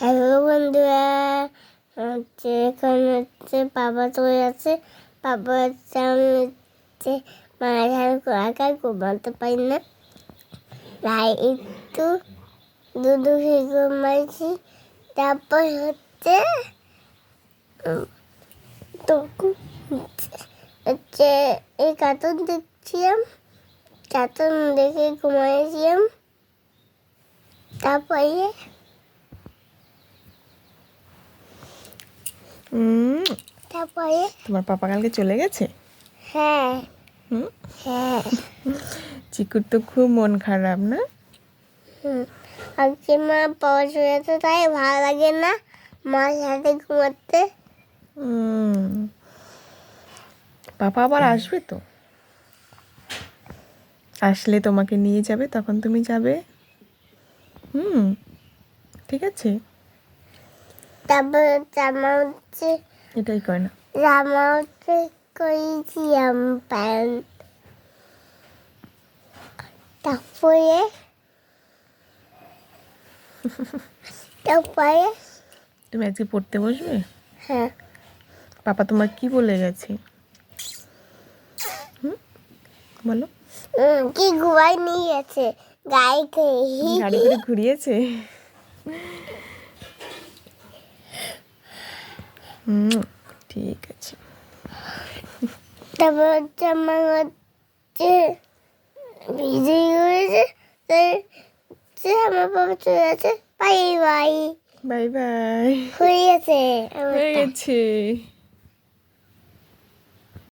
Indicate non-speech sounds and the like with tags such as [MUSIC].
Hello বন্ধুরা হচ্ছে, এখানে হচ্ছে বাবা চলে আছে বাবা হচ্ছে আমি হচ্ছে মাঝার একাই ঘুমাতে পারি না। তাই একটু দুধু খেয়ে ঘুমাইছি। তারপর হচ্ছে তখন হচ্ছে- এই কার্টুন দেখছিলাম। কার্টুন দেখে ঘুমাইছিলাম। তারপরে তারপরে? তোমার পাপা কালকে চলে গেছে? হ্যাঁ। হ্যাঁ। চিকুর তো খুব মন খারাপ না? আজকে মা পাওয়া চলেছে তাই ভালো লাগে না মার সাথে ঘুমাতে। পাপা আবার আসবে তো? আসলে তোমাকে নিয়ে যাবে তখন তুমি যাবে। হুম ঠিক আছে। তারপর জামা হচ্ছে এটাই কয় না। জামা হচ্ছে করেছিলাম প্যান্ট তারপরে? [LAUGHS] তারপরে? তুমি আজকে পড়তে বসবে? হ্যাঁ। পাপা তোমার কি বলে গেছে? বলো। কি ঘুমাই নিয়ে গেছে? গাড়িতে গাড়ি করে ঘুরিয়েছে? হুম ঠিক আছে তারপর হচ্ছে আমার হচ্ছে ভিজে গেছে তাই হচ্ছে আমার বাবা চলে গেছে বাই বাই বাই বাই হয়ে গেছে হয়ে গেছে